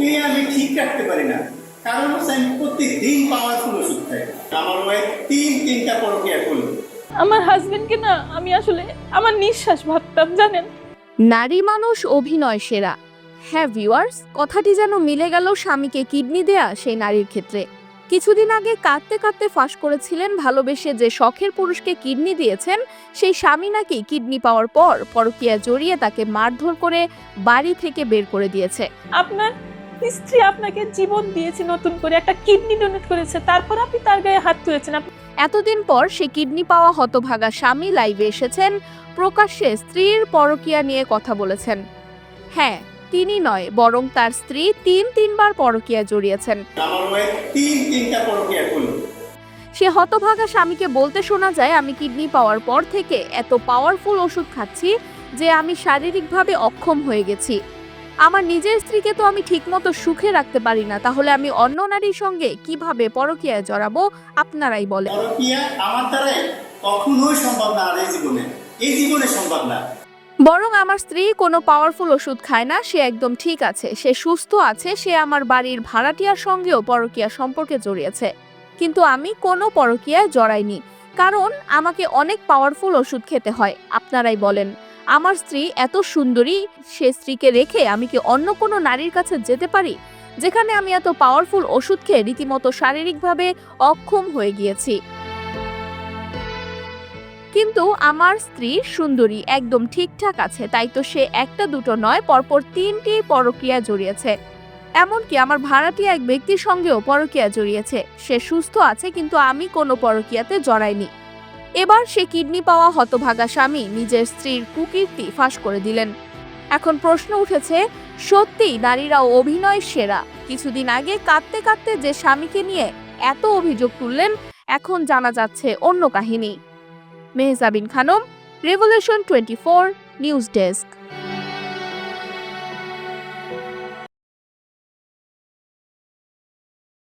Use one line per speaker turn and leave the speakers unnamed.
ওকে আমি ঠিক রাখতে পারি না। কারণ হচ্ছে আমি প্রত্যেকদিন পাওয়ারফুল ওষুধ খাই আমার ওয়াইফ তিন তিনটা পরকিয়া করল।
আমার হাজবেন্ডকে না আমি আসলে আমার নিঃশ্বাস ভাবতাম জানেন?
নারী মানুষ অভিনয় সেরা। হ্যাঁ ভিউয়ার্স কথাটি যেন মিলে গেল স্বামীকে কিডনি দেয়া সেই নারীর ক্ষেত্রে। কিছুদিন আগে কাঁদতে কাঁদতে ফাঁস করেছিলেন ভালোবেসে যে শখের পুরুষকে কিডনি দিয়েছেন সেই স্বামী নাকি কিডনি পাওয়ার পর পরকীয়া জড়িয়ে তাকে মারধর করে বাড়ি থেকে বের করে দিয়েছে।
আপনার স্ত্রী আপনাকে জীবন দিয়েছে নতুন করে একটা কিডনি ডোনেট করেছে তারপর আপনি তার গায়ে হাত তুলেছেন।
এতদিন পর সে কিডনি পাওয়া হতভাগা স্বামী লাইভে এসেছেন প্রকাশ্যে স্ত্রীর পরকীয়া নিয়ে কথা বলেছেন। হ্যাঁ তিনি নয় বরং তার স্ত্রী তিন তিনবার পরকীয়া জড়িয়েছেন সে হতভাগা স্বামীকে বলতে শোনা যায় আমি কিডনি পাওয়ার পর থেকে এত পাওয়ারফুল ওষুধ খাচ্ছি যে আমি শারীরিকভাবে অক্ষম হয়ে গেছি। আমার নিজের স্ত্রীকে তো আমি ঠিকমতো সুখে রাখতে পারি না তাহলে আমি অন্য নারীর সঙ্গে কীভাবে পরকীয়ায় জড়াবো? আপনারাই বলেন।
পরকিয়া আমার দ্বারাই কখনোই সম্ভব না আর এই জীবনে। এই জীবনে সম্ভব না।
বরং আমার স্ত্রী কোনো পাওয়ারফুল ওষুধ খায় না সে একদম ঠিক আছে। সে সুস্থ আছে সে আমার বাড়ির ভাড়াটিয়ার সঙ্গেও পরকীয়া সম্পর্কে জড়িয়েছে। কিন্তু আমি কোনো পরকীয়ায় জড়াইনি। কারণ আমাকে অনেক পাওয়ারফুল ওষুধ খেতে হয় আপনারাই বলেন। আমার স্ত্রী এত সুন্দরী, সে স্ত্রীকে রেখে আমি কি অন্য কোনো নারীর কাছে যেতে পারি? যেখানে আমি এত পাওয়ারফুল ওষুধ খেয়ে রীতিমতো শারীরিকভাবে অক্ষম হয়ে গিয়েছি। কিন্তু আমার স্ত্রী সুন্দরী, একদম ঠিকঠাক আছে, তাই তো সে একটা দুটো নয়, পরপর তিনটি পরক্রিয়া জড়িয়েছে। এমনকি আমার ভাড়াটিয়া এক ব্যক্তির সঙ্গেও পরকীয়া জড়িয়েছে। সে সুস্থ আছে, কিন্তু আমি কোনো পরকীয়াতে জড়াইনি। এবার সে কিডনি পাওয়া হতভাগা স্বামী নিজের স্ত্রীর কুকীর্তি ফাঁস করে দিলেন। এখন প্রশ্ন উঠেছে, সত্যিই নারীরা অভিনয় সেরা। কিছুদিন আগে কাঁদতে কাঁদতে যে স্বামীকে নিয়ে এত অভিযোগ তুললেন, এখন জানা যাচ্ছে অন্য কাহিনী। Mehjabin Khanam, Revolution twenty four, news desk.